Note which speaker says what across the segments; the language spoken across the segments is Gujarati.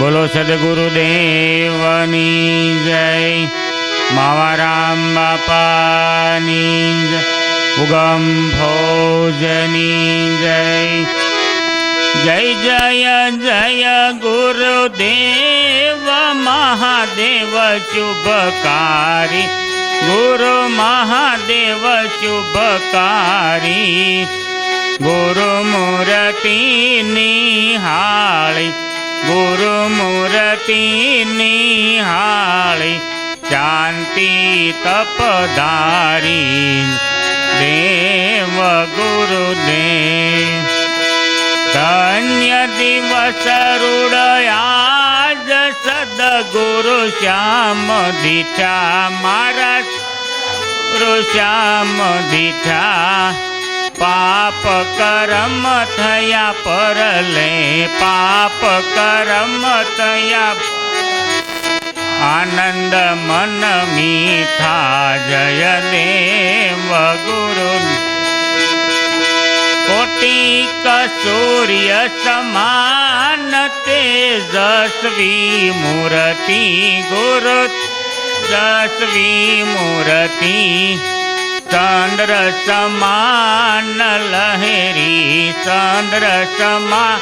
Speaker 1: બોલો સદગુરુદેવની જય. માવારામ બાપાની જય. ઉગમ ભોજની જય. જય જય જય ગુરુદેવ મહાદેવ શુભકારી. ગુરુ મહાદેવ શુભકારી. ગુરુ મૂર્તિ નિહાળી. ગુરુ મૂર્તિ નિહાળી શાંતિ તપધારી. દેવ ગુરુદેવ, ધન્ય દિવસ રૂડયાજ સદગુરુ શ્યામ દીઠા મારા શ્યામ દીઠા પાપ કરમ થયા પરલે પાપ કરમ થયા આનંદ મન મીઠા જય દેવ ગુરુ કોટી કસૂર્ય સમાન તેજસ્વી મૂર્તિ ગુરુ. જસ્વી મૂર્તિ ચંદ્ર સમાન લહેરી, ચંદ્ર સમાન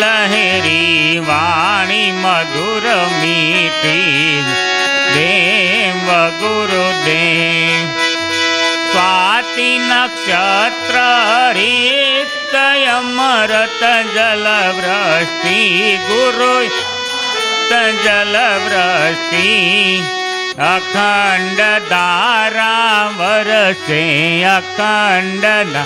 Speaker 1: લહેરી, વાણી મધુર મીઠી, દેવ ગુરુદેવ. સ્વાતિ નક્ષત્ર રીતયમરત જલ વૃષ્ટિ ગુરુ જલવ્રષ્ટિ અખંડ ધારા વરસે અખંડ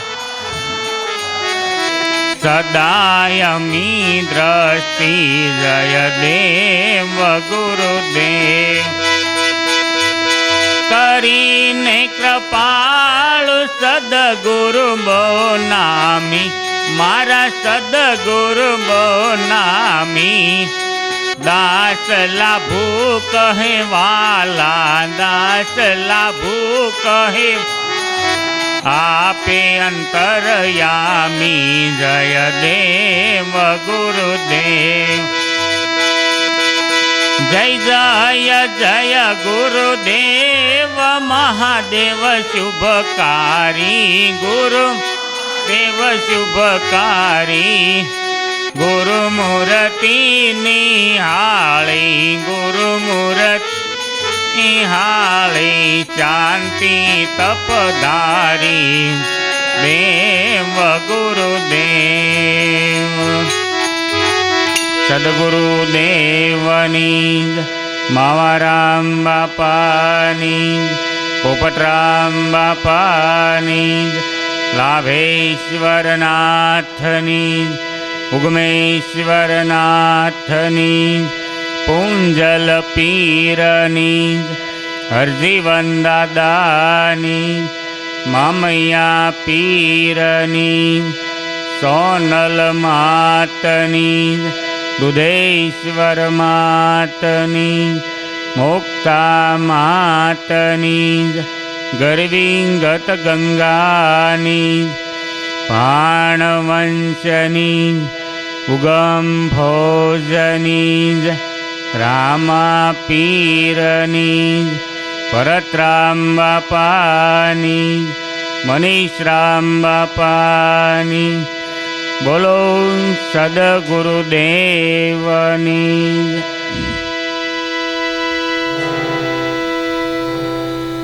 Speaker 1: સદાયમી દ્રષ્ટિ જય દેવ ગુરુદેવ. કરીને કૃપાળ સદગુરુ બો નામી, મારા સદગુરુ બો નામી. દાસ લાભુ કહે વાલા દાસ લાભુ કહે આપે અંતરયામી જય દેવ, ગુરુદેવ. જય જય જય ગુરુદેવ, મહાદેવ શુભકારી ગુરુ દેવ શુભકારી. गुरुमुहूर्ति निळी गुरुमुहूर्ति निळि शान्ति तपदारी देव गुरुदेव। गुरुदे सद्गुरु मावाम्बापा पुटराम् बापा लाभेश्वरनाथनि। ઉગમેશ્વરનાથની પૂંજલ પીરની હરજીવન દાદાની મામૈયા પીરની સોનલ માતની દુધેશ્વર માતની મોક્તા માતની ગરવિંગત ગંગાની ભાણવંશની उगम भोजनीज रामापीरनीज पीरनि परतराम्बापानि बोलो सद्गुरुदेवनी